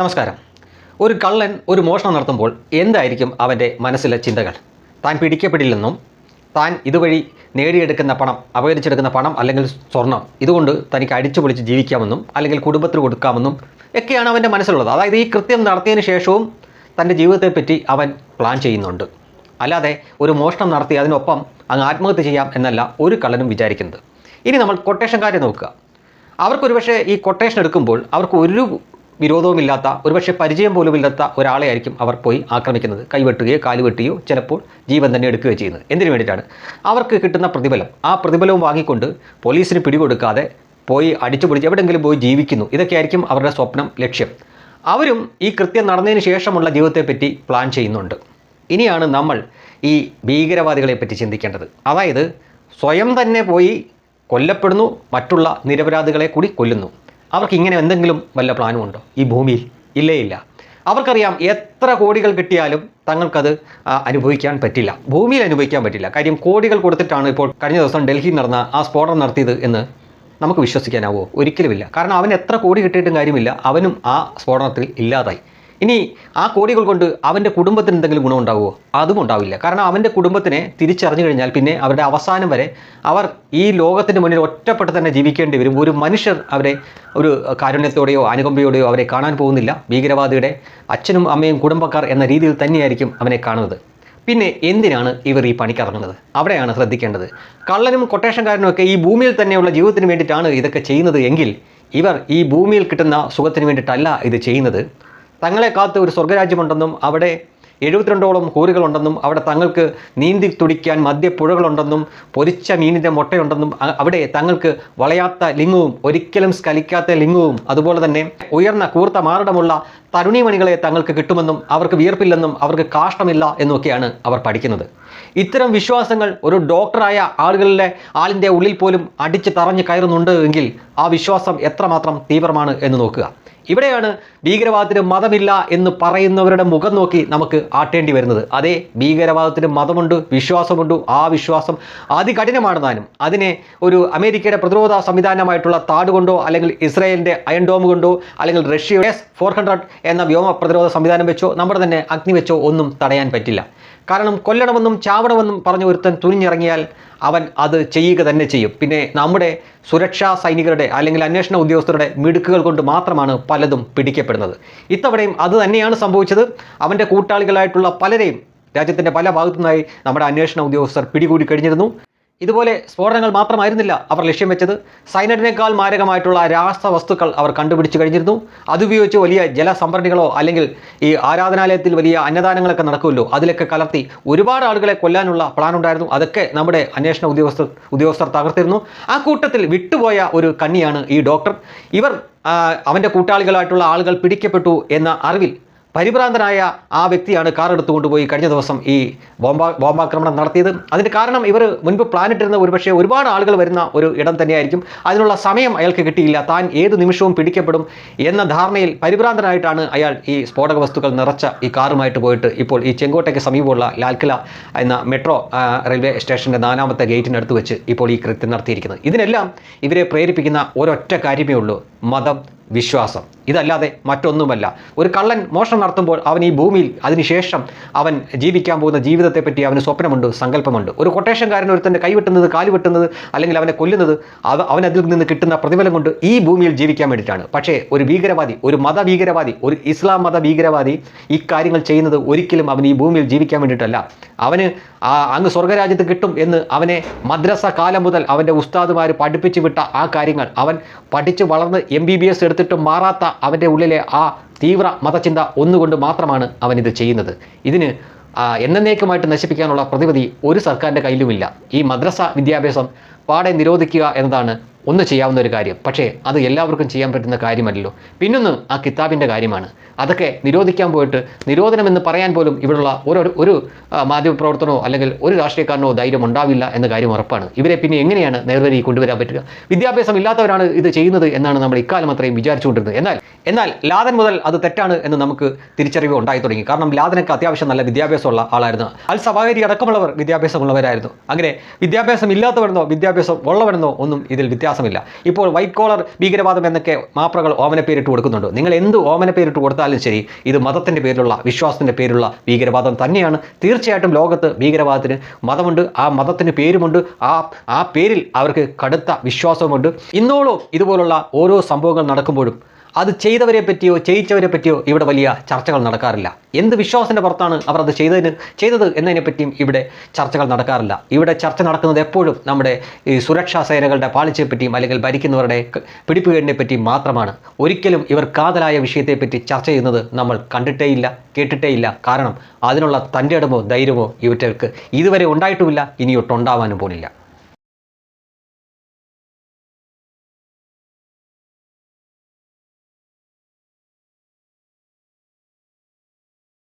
നമസ്കാരം. ഒരു കള്ളൻ ഒരു മോഷണം നടത്തുമ്പോൾ എന്തായിരിക്കും അവന്റെ മനസ്സിലെ ചിന്തകൾ? താൻ പിടിക്കപ്പെടില്ലെന്നും താൻ ഇതുവഴി നേടിയെടുക്കുന്ന പണം അപകരിച്ചെടുക്കുന്ന പണം അല്ലെങ്കിൽ സ്വർണം ഇതുകൊണ്ട് തനിക്ക് അടിച്ചു പൊളിച്ച് ജീവിക്കാമെന്നും അല്ലെങ്കിൽ കുടുംബത്തിന് കൊടുക്കാമെന്നും ഒക്കെയാണ് അവന്റെ മനസ്സിലുള്ളത്. അതായത് ഈ കൃത്യം നടത്തിയതിന് ശേഷവും തന്റെ ജീവിതത്തെപ്പറ്റി അവൻ പ്ലാൻ ചെയ്യുന്നുണ്ട്. അല്ലാതെ ഒരു മോഷണം നടത്തി അതിനൊപ്പം അങ്ങ് ആത്മഹത്യ ചെയ്യാം എന്നല്ല ഒരു കള്ളനും വിചാരിക്കുന്നത്. ഇനി നമ്മൾ കൊട്ടേഷൻകാരെ നോക്കുക. അവർക്കൊരു പക്ഷേ ഈ കൊട്ടേഷൻ എടുക്കുമ്പോൾ അവർക്ക് ഒരു വിരോധവുമില്ലാത്ത ഒരുപക്ഷെ പരിചയം ഒരാളെ ആയിരിക്കും അവർ പോയി ആക്രമിക്കുന്നത്. കൈവെട്ടുകയോ കാലുവെട്ടുകയോ ചിലപ്പോൾ ജീവൻ തന്നെ എടുക്കുകയോ ചെയ്യുന്നത്. എന്തിനു വേണ്ടിയിട്ടാണ്? അവർക്ക് കിട്ടുന്ന പ്രതിഫലം. ആ പ്രതിഫലവും വാങ്ങിക്കൊണ്ട് പോലീസിന് പിടികൊടുക്കാതെ പോയി അടിച്ചു പൊളിച്ച് എവിടെയെങ്കിലും പോയി ജീവിക്കുന്നു. ഇതൊക്കെയായിരിക്കും അവരുടെ സ്വപ്നം ലക്ഷ്യം. അവരും ഈ കൃത്യം നടന്നതിന് ശേഷമുള്ള ജീവിതത്തെപ്പറ്റി പ്ലാൻ ചെയ്യുന്നുണ്ട്. ഇനിയാണ് നമ്മൾ ഈ ഭീകരവാദികളെ പറ്റി ചിന്തിക്കേണ്ടത്. അതായത് സ്വയം തന്നെ പോയി കൊല്ലപ്പെടുന്നു മറ്റുള്ള നിരപരാധികളെ കൂടി കൊല്ലുന്നു. അവർക്ക് ഇങ്ങനെ എന്തെങ്കിലും വല്ല പ്ലാനും ഉണ്ടോ? ഈ ഭൂമിയിൽ ഇല്ലേ ഇല്ല. അവർക്കറിയാം എത്ര കോടികൾ കിട്ടിയാലും തങ്ങൾക്കത് അനുഭവിക്കാൻ പറ്റില്ല. ഭൂമിയിൽ അനുഭവിക്കാൻ പറ്റില്ല. കാര്യം കോടികൾ കൊടുത്തിട്ടാണ് ഇപ്പോൾ കഴിഞ്ഞ ദിവസം ഡൽഹിയിൽ നടന്ന ആ സ്ഫോടനം നടത്തിയത് എന്ന് നമുക്ക് വിശ്വസിക്കാനാവോ? ഒരിക്കലുമില്ല. കാരണം അവൻ എത്ര കോടി കിട്ടിയിട്ടും കാര്യമില്ല. അവനും ആ സ്ഫോടനത്തിൽ ഇല്ലാതായി. ഇനി ആ കോടികൾ കൊണ്ട് അവന്റെ കുടുംബത്തിന് എന്തെങ്കിലും ഗുണം ഉണ്ടാവുമോ? അതും ഉണ്ടാവില്ല. കാരണം അവന്റെ കുടുംബത്തിനെ തിരിച്ചറിഞ്ഞു കഴിഞ്ഞാൽ പിന്നെ അവരുടെ അവസാനം വരെ അവർ ഈ ലോകത്തിന്റെ മുന്നിൽ ഒറ്റപ്പെട്ട് തന്നെ ജീവിക്കേണ്ടി വരും. ഒരു മനുഷ്യർ അവരെ ഒരു കാരുണ്യത്തോടെയോ അനുകമ്പയോടെയോ അവരെ കാണാൻ പോകുന്നില്ല. ഭീകരവാദിയുടെ അച്ഛനും അമ്മയും കുടുംബക്കാർ എന്ന രീതിയിൽ തന്നെയായിരിക്കും അവനെ കാണുന്നത്. പിന്നെ എന്തിനാണ് ഇവർ ഈ പണിക്കിറങ്ങുന്നത് അവിടെയാണ് ശ്രദ്ധിക്കേണ്ടത്. കള്ളനും കൊട്ടേഷൻകാരനും ഒക്കെ ഈ ഭൂമിയിൽ തന്നെയുള്ള ജീവിതത്തിന് വേണ്ടിയിട്ടാണ് ഇതൊക്കെ ചെയ്യുന്നത് എങ്കിൽ ഇവർ ഈ ഭൂമിയിൽ കിട്ടുന്ന സുഖത്തിന് വേണ്ടിയിട്ടല്ല ഇത് ചെയ്യുന്നത്. തങ്ങളെ കാത്ത് ഒരു സ്വർഗരാജ്യമുണ്ടെന്നും അവിടെ എഴുപത്തിരണ്ടോളം കൂറുകളുണ്ടെന്നും അവിടെ തങ്ങൾക്ക് നീന്തി തുടിക്കാൻ മദ്യപ്പുഴകളുണ്ടെന്നും പൊരിച്ച മീനിന്റെ മുട്ടയുണ്ടെന്നും അവിടെ തങ്ങൾക്ക് വളയാത്ത ലിംഗവും ഒരിക്കലും സ്കലിക്കാത്ത ലിംഗവും അതുപോലെ തന്നെ ഉയർന്ന കൂർത്ത മാറിടമുള്ള തരുണിമണികളെ തങ്ങൾക്ക് കിട്ടുമെന്നും അവർക്ക് വിയർപ്പില്ലെന്നും അവർക്ക് കാഷ്ടമില്ല എന്നൊക്കെയാണ് അവർ പഠിക്കുന്നത്. ഇത്തരം വിശ്വാസങ്ങൾ ഒരു ഡോക്ടറായ ആളുകളിലെ ആളിന്റെ ഉള്ളിൽ പോലും അടിച്ച് തറഞ്ഞ് കയറുന്നുണ്ട് എങ്കിൽ ആ വിശ്വാസം എത്രമാത്രം തീവ്രമാണ് എന്ന് നോക്കുക. ഇവിടെയാണ് ഭീകരവാദത്തിന് മതമില്ല എന്ന് പറയുന്നവരുടെ മുഖം നോക്കി നമുക്ക് ആട്ടേണ്ടി വരുന്നത്. അതേ ഭീകരവാദത്തിന് മതമുണ്ട് വിശ്വാസമുണ്ട് ആ വിശ്വാസം അതികഠിനമാണ് താനും അതിനെ ഒരു അമേരിക്കയുടെ പ്രതിരോധ സംവിധാനമായിട്ടുള്ള താട് കൊണ്ടോ അല്ലെങ്കിൽ ഇസ്രായേലിന്റെ അയൺ ഡോം കൊണ്ടോ അല്ലെങ്കിൽ റഷ്യയുടെ എസ് ഫോർ ഹൺഡ്രഡ് എന്ന വ്യോമ പ്രതിരോധ സംവിധാനം വെച്ചോ നമ്മുടെ തന്നെ അഗ്നി വെച്ചോ ഒന്നും തടയാൻ പറ്റില്ല. കാരണം കൊല്ലണമെന്നും ചാവണമെന്നും പറഞ്ഞ ഒരുത്തൻ തുനിഞ്ഞിറങ്ങിയാൽ അവൻ അത് ചെയ്യുക തന്നെ ചെയ്യും. പിന്നെ നമ്മുടെ സുരക്ഷാ സൈനികരുടെ അല്ലെങ്കിൽ അന്വേഷണ ഉദ്യോഗസ്ഥരുടെ മിടുക്കുകൾ കൊണ്ട് മാത്രമാണ് പലതും പിടിക്കപ്പെടുന്നത്. ഇത്തവണയും അത് തന്നെയാണ് സംഭവിച്ചത്. അവന്റെ കൂട്ടാളികളായിട്ടുള്ള പലരെയും രാജ്യത്തിന്റെ പല ഭാഗത്തു നിന്നായി നമ്മുടെ അന്വേഷണ ഉദ്യോഗസ്ഥർ പിടികൂടി കഴിഞ്ഞിരുന്നു. ഇതുപോലെ സ്ഫോടനങ്ങൾ മാത്രമായിരുന്നില്ല അവർ ലക്ഷ്യം വെച്ചത്. സൈനഡിനേക്കാൾ മാരകമായിട്ടുള്ള രാസവസ്തുക്കൾ അവർ കണ്ടുപിടിച്ചു കഴിഞ്ഞിരുന്നു. അതുപയോഗിച്ച് വലിയ ജലസംഭരണികളോ അല്ലെങ്കിൽ ഈ ആരാധനാലയത്തിൽ വലിയ അന്നദാനങ്ങളൊക്കെ നടക്കുമല്ലോ. അതിലൊക്കെ കലർത്തി ഒരുപാട് ആളുകളെ കൊല്ലാനുള്ള പ്ലാൻ ഉണ്ടായിരുന്നു. അതൊക്കെ നമ്മുടെ അന്വേഷണ ഉദ്യോഗസ്ഥർ ഉദ്യോഗസ്ഥർ തകർത്തിരുന്നു. ആ കൂട്ടത്തിൽ വിട്ടുപോയ ഒരു കണ്ണിയാണ് ഈ ഡോക്ടർ ഇവർ അവന്റെ കൂട്ടാളികളായിട്ടുള്ള ആളുകൾ പിടിക്കപ്പെട്ടു എന്ന അറിവിൽ പരിഭ്രാന്തനായ ആ വ്യക്തിയാണ് കാർ എടുത്തു കൊണ്ടുപോയി കഴിഞ്ഞ ദിവസം ഈ ബോംബ ബോംബാക്രമണം നടത്തിയത്. അതിന് കാരണം ഇവർ മുൻപ് പ്ലാനിട്ടിരുന്ന ഒരുപക്ഷെ ഒരുപാട് ആളുകൾ വരുന്ന ഒരു ഇടം തന്നെയായിരിക്കും. അതിനുള്ള സമയം അയാൾക്ക് കിട്ടിയില്ല. താൻ ഏത് നിമിഷവും പിടിക്കപ്പെടും എന്ന ധാരണയിൽ പരിഭ്രാന്തനായിട്ടാണ് അയാൾ ഈ സ്ഫോടക വസ്തുക്കൾ നിറച്ച ഈ കാറുമായിട്ട് പോയിട്ട് ഇപ്പോൾ ഈ ചെങ്കോട്ടയ്ക്ക് സമീപമുള്ള ലാൽക്കില എന്ന മെട്രോ റെയിൽവേ സ്റ്റേഷന്റെ നാലാമത്തെ ഗേറ്റിനടുത്ത് വെച്ച് ഇപ്പോൾ ഈ കൃത്യം നടത്തിയിരിക്കുന്നത്. ഇതിനെല്ലാം ഇവരെ പ്രേരിപ്പിക്കുന്ന ഒരൊറ്റ കാര്യമേ ഉള്ളൂ. മതം വിശ്വാസം. ഇതല്ലാതെ മറ്റൊന്നുമല്ല. ഒരു കള്ളൻ മോഷണം നടത്തുമ്പോൾ അവൻ ഈ ഭൂമിയിൽ അതിനുശേഷം അവൻ ജീവിക്കാൻ പോകുന്ന ജീവിതത്തെപ്പറ്റി അവന് സ്വപ്നമുണ്ട് സങ്കല്പമുണ്ട്. ഒരു കൊട്ടേഷൻകാരൻ ഒരുത്തന്റെ കൈവെട്ടുന്നത് കാൽ വെട്ടുന്നത് അല്ലെങ്കിൽ അവനെ കൊല്ലുന്നത് അവ അവൻ അതിൽ നിന്ന് കിട്ടുന്ന പ്രതിഫലം കൊണ്ട് ഈ ഭൂമിയിൽ ജീവിക്കാൻ വേണ്ടിയിട്ടാണ്. പക്ഷേ ഒരു ഭീകരവാദി ഒരു മത ഭീകരവാദി ഒരു ഇസ്ലാം മത ഭീകരവാദി ഈ കാര്യങ്ങൾ ചെയ്യുന്നത് ഒരിക്കലും അവൻ ഈ ഭൂമിയിൽ ജീവിക്കാൻ വേണ്ടിയിട്ടല്ല. അവന് ആ അങ്ങ് സ്വർഗരാജ്യത്ത് കിട്ടും എന്ന് അവനെ മദ്രസ കാലം മുതൽ അവന്റെ ഉസ്താദുമാർ പഠിപ്പിച്ചു വിട്ട ആ കാര്യങ്ങൾ അവൻ പഠിച്ച് വളർന്ന് എം ബി ബി എസ് എടുത്തിട്ടും മാറാത്ത അവന്റെ ഉള്ളിലെ ആ തീവ്ര മതചിന്ത ഒന്നുകൊണ്ട് മാത്രമാണ് അവൻ ഇത് ചെയ്യുന്നത്. ഇതിന് എന്നേക്കുമായിട്ട് നശിപ്പിക്കാനുള്ള പ്രതിവിധി ഒരു സർക്കാരിന്റെ കയ്യിലുമില്ല. ഈ മദ്രസ വിദ്യാഭ്യാസം പാടെ നിരോധിക്കുക എന്നതാണ് ഒന്ന് ചെയ്യാവുന്ന ഒരു കാര്യം. പക്ഷേ അത് എല്ലാവർക്കും ചെയ്യാൻ പറ്റുന്ന കാര്യമല്ലല്ലോ. പിന്നൊന്ന് ആ കിതാബിന്റെ കാര്യമാണ്. അതൊക്കെ നിരോധിക്കാൻ പോയിട്ട് നിരോധനം എന്ന് പറയാൻ പോലും ഇവിടെയുള്ള ഒരു ഒരു മാധ്യമപ്രവർത്തനോ അല്ലെങ്കിൽ ഒരു രാഷ്ട്രീയക്കാരനോ ധൈര്യം ഉണ്ടാവില്ല എന്ന കാര്യം ഉറപ്പാണ്. ഇവരെ പിന്നെ എങ്ങനെയാണ് നേർവഴി കൊണ്ടുവരാൻ പറ്റുക? വിദ്യാഭ്യാസം ഇല്ലാത്തവരാണ് ഇത് ചെയ്യുന്നത് എന്നാണ് നമ്മൾ ഇക്കാലം അത്രയും വിചാരിച്ചുകൊണ്ടിരുന്നത്. എന്നാൽ എന്നാൽ ലാദൻ മുതൽ അത് തെറ്റാണ് എന്ന് നമുക്ക് തിരിച്ചറിവ് ഉണ്ടായി തുടങ്ങി. കാരണം ലാദനൊക്കെ അത്യാവശ്യം നല്ല വിദ്യാഭ്യാസമുള്ള ആളായിരുന്നു. അൽ സവാഹരി അടക്കമുള്ളവർ വിദ്യാഭ്യാസമുള്ളവരായിരുന്നു. അങ്ങനെ വിദ്യാഭ്യാസം ഇല്ലാത്തവരെന്നോ വിദ്യാഭ്യാസം ഉള്ളവരെന്നോ ഒന്നും ഇതിൽ വ്യത്യാസം വ്യത്യാസമില്ല ഇപ്പോൾ വൈറ്റ് കോളർ ഭീകരവാദം എന്നൊക്കെ മാപ്രകൾ ഓമന പേരിട്ട് കൊടുക്കുന്നുണ്ട്. നിങ്ങൾ എന്ത് ഓമന പേരിട്ട് കൊടുത്താലും ശരി ഇത് മതത്തിന്റെ പേരിലുള്ള വിശ്വാസത്തിന്റെ പേരിലുള്ള ഭീകരവാദം തന്നെയാണ്. തീർച്ചയായിട്ടും ലോകത്ത് ഭീകരവാദത്തിന് മതമുണ്ട് ആ മതത്തിന് പേരുമുണ്ട് ആ ആ പേരിൽ അവർക്ക് കടുത്ത വിശ്വാസവുമുണ്ട്. ഇന്നോളം ഇതുപോലുള്ള ഓരോ സംഭവങ്ങൾ നടക്കുമ്പോഴും അത് ചെയ്തവരെ പറ്റിയോ ചെയ്യിച്ചവരെ പറ്റിയോ ഇവിടെ വലിയ ചർച്ചകൾ നടക്കാറില്ല. എന്ത് വിശ്വാസത്തിന്റെ പുറത്താണ് അവർ അത് ചെയ്തതിന് ചെയ്തത് എന്നതിനെ പറ്റിയും ഇവിടെ ചർച്ചകൾ നടക്കാറില്ല. ഇവിടെ ചർച്ച നടക്കുന്നത് എപ്പോഴും നമ്മുടെ ഈ സുരക്ഷാ സേനകളുടെ പാളിച്ചയെ പറ്റിയും അല്ലെങ്കിൽ ഭരിക്കുന്നവരുടെ പിടിപ്പുകേടിനെ പറ്റിയും മാത്രമാണ്. ഒരിക്കലും ഇവർ കാതലായ വിഷയത്തെപ്പറ്റി ചർച്ച ചെയ്യുന്നത് നമ്മൾ കണ്ടിട്ടേയില്ല കേട്ടിട്ടേയില്ല. കാരണം അതിനുള്ള തന്റെ ഇടമോ ധൈര്യമോ ഇവറ്റർക്ക് ഇതുവരെ ഉണ്ടായിട്ടുമില്ല ഇനിയൊട്ടുണ്ടാവാനും പോണില്ല.